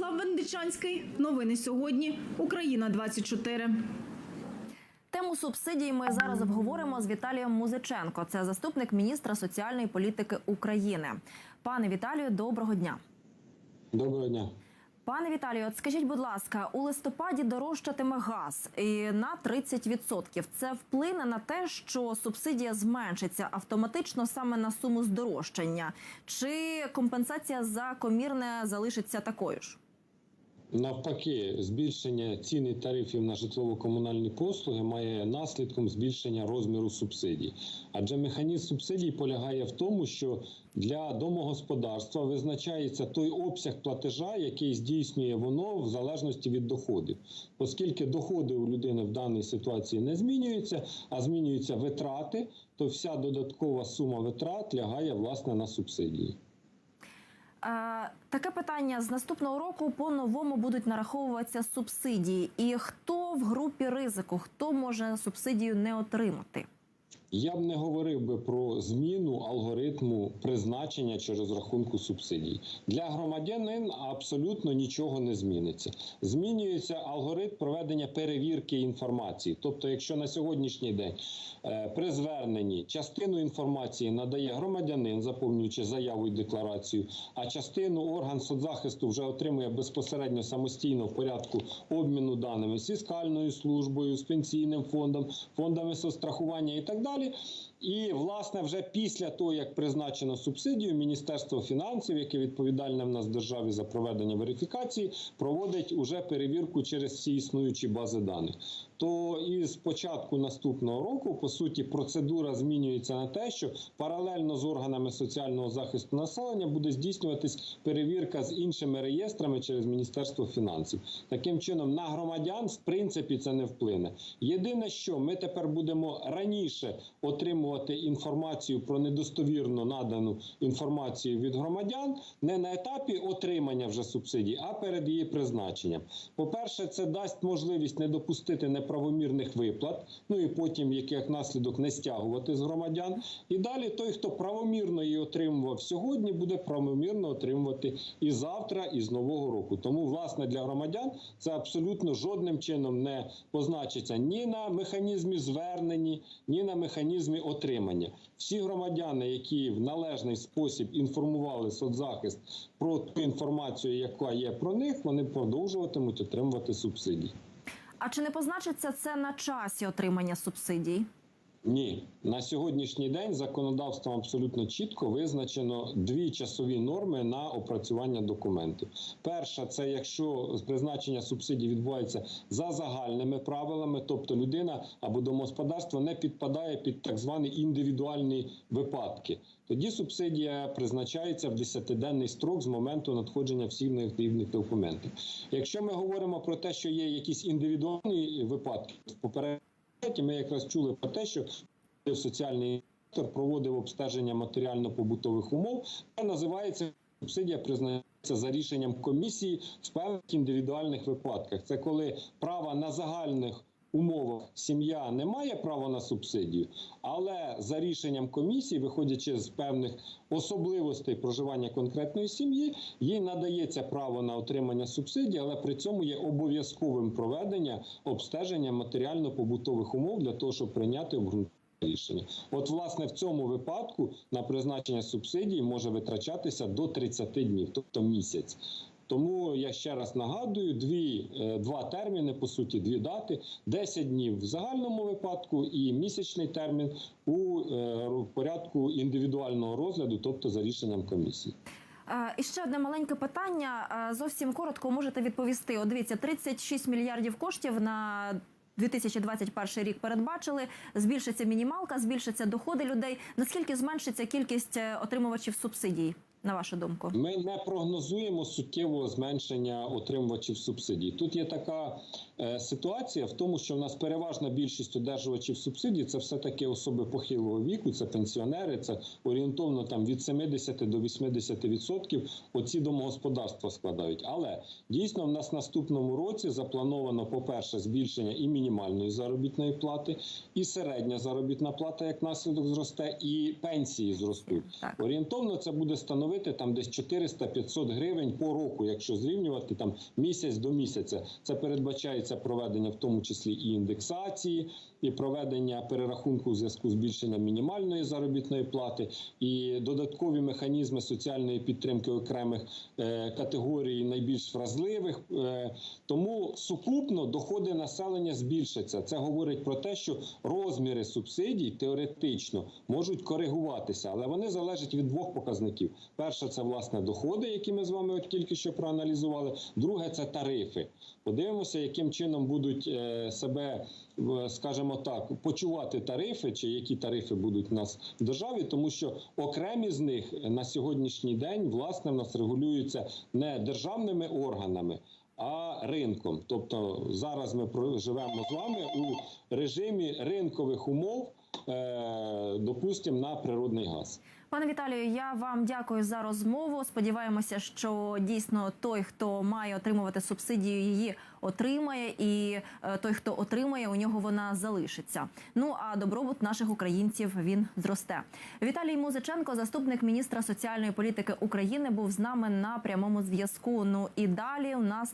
Мирослав Вендичанський. Новини сьогодні. Україна 24. Тему субсидій ми зараз обговоримо з Віталієм Музиченко. Це заступник міністра соціальної політики України. Пане Віталію, доброго дня. Доброго дня. Пане Віталію, от скажіть, будь ласка, у листопаді дорожчатиме газ і на 30%. Це вплине на те, що субсидія зменшиться автоматично саме на суму здорожчання, чи компенсація за комірне залишиться такою ж? Навпаки, збільшення цін і тарифів на житлово-комунальні послуги має наслідком збільшення розміру субсидій. Адже механізм субсидій полягає в тому, що для домогосподарства визначається той обсяг платежа, який здійснює воно в залежності від доходів, оскільки доходи у людини в даній ситуації не змінюються, а змінюються витрати, то вся додаткова сума витрат лягає власне на субсидії. Е, Таке питання з наступного року по-новому будуть нараховуватися субсидії. І хто в групі ризику, хто може субсидію не отримати? Я б не говорив би про зміну алгоритму призначення чи розрахунку субсидій. Для громадянин абсолютно нічого не зміниться. Змінюється алгоритм проведення перевірки інформації. Тобто, якщо на сьогоднішній день при зверненні частину інформації надає громадянин, заповнюючи заяву і декларацію, а частину орган соцзахисту вже отримує безпосередньо самостійно в порядку обміну даними з фіскальною службою, з пенсійним фондом, фондами соцстрахування і так далі. І власне вже після того, як призначено субсидію, Міністерство фінансів, яке відповідальне в нас державі за проведення верифікації, проводить уже перевірку через всі існуючі бази даних. То із початку наступного року, по суті, процедура змінюється на те, що паралельно з органами соціального захисту населення буде здійснюватись перевірка з іншими реєстрами через Міністерство фінансів. Таким чином, на громадян в принципі це не вплине. Єдине, що ми тепер будемо раніше отримувати інформацію про недостовірно надану інформацію від громадян не на етапі отримання вже субсидій, а перед її призначенням. По-перше, це дасть можливість не допустити неправомірних виплат, ну і потім, як, як наслідок, не стягувати з громадян. І далі той, хто правомірно її отримував сьогодні, буде правомірно отримувати і завтра, і з нового року. Тому, власне, для громадян це абсолютно жодним чином не позначиться ні на механізмі звернені, ні на механізмі отримання. Всі громадяни, які в належний спосіб інформували соцзахист про ту інформацію, яка є про них, вони продовжуватимуть отримувати субсидії. А чи не позначиться це на часі отримання субсидій? Ні, на сьогоднішній день законодавством абсолютно чітко визначено дві часові норми на опрацювання документів. Перша це якщо призначення субсидій відбувається за загальними правилами, тобто людина або домогосподарство не підпадає під так звані індивідуальні випадки. Тоді субсидія призначається в 10-денний строк з моменту надходження всіх необхідних документів. Якщо ми говоримо про те, що є якісь індивідуальні випадки, попередньо ми якраз чули про те, що соціальний сектор проводив обстеження матеріально-побутових умов. Це називається субсидія признається за рішенням комісії в певних індивідуальних випадках. Це коли права на загальних умовах сім'я не має права на субсидію, але за рішенням комісії, виходячи з певних особливостей проживання конкретної сім'ї, їй надається право на отримання субсидії, але при цьому є обов'язковим проведення обстеження матеріально-побутових умов для того, щоб прийняти обґрунтоване рішення. От, власне, в цьому випадку на призначення субсидії може витрачатися до 30 днів, тобто місяць. Тому я ще раз нагадую: дві, е, два терміни, по суті, дві дати: 10 днів в загальному випадку і місячний термін у е, порядку індивідуального розгляду, тобто за рішенням комісії. Е, І ще одне маленьке питання. Зовсім коротко можете відповісти. О, дивіться, 36 мільярдів коштів на 2021 рік передбачили. Збільшиться мінімалка, збільшаться доходи людей. Наскільки зменшиться кількість отримувачів субсидій, на вашу думку? Ми не прогнозуємо суттєвого зменшення отримувачів субсидій. Тут є така е, ситуація в тому, що в нас переважна більшість одержувачів субсидій це все таки особи похилого віку, це пенсіонери, це орієнтовно там від 70 до 80 відсотків. Оці домогосподарства складають. Але дійсно в нас в наступному році заплановано, по-перше, збільшення і мінімальної заробітної плати, і середня заробітна плата як наслідок зросте, і пенсії зростуть. Так. Орієнтовно це буде становити там десь 400-500 гривень по року, якщо зрівнювати там місяць до місяця. Це передбачається проведення в тому числі і індексації, і проведення перерахунку у зв'язку з збільшенням мінімальної заробітної плати, і додаткові механізми соціальної підтримки окремих е, категорій найбільш вразливих. Е, тому сукупно доходи населення збільшаться. Це говорить про те, що розміри субсидій теоретично можуть коригуватися, але вони залежать від двох показників: перше це власне доходи, які ми з вами от тільки що проаналізували. Друге це тарифи. Подивимося, яким чином будуть е, себе, скажімо так, почувати тарифи, чи які тарифи будуть у нас в державі, тому що окремі з них на сьогоднішній день власне в нас регулюються не державними органами. А ринком, тобто зараз ми про- живемо з вами у режимі ринкових умов, допустимо, на природний газ. Пане Віталію, я вам дякую за розмову. Сподіваємося, що дійсно той, хто має отримувати субсидію, її отримає, і е, той, хто отримає, у нього вона залишиться. Ну а добробут наших українців він зросте. Віталій Музиченко, заступник міністра соціальної політики України, був з нами на прямому зв'язку. Ну і далі у нас.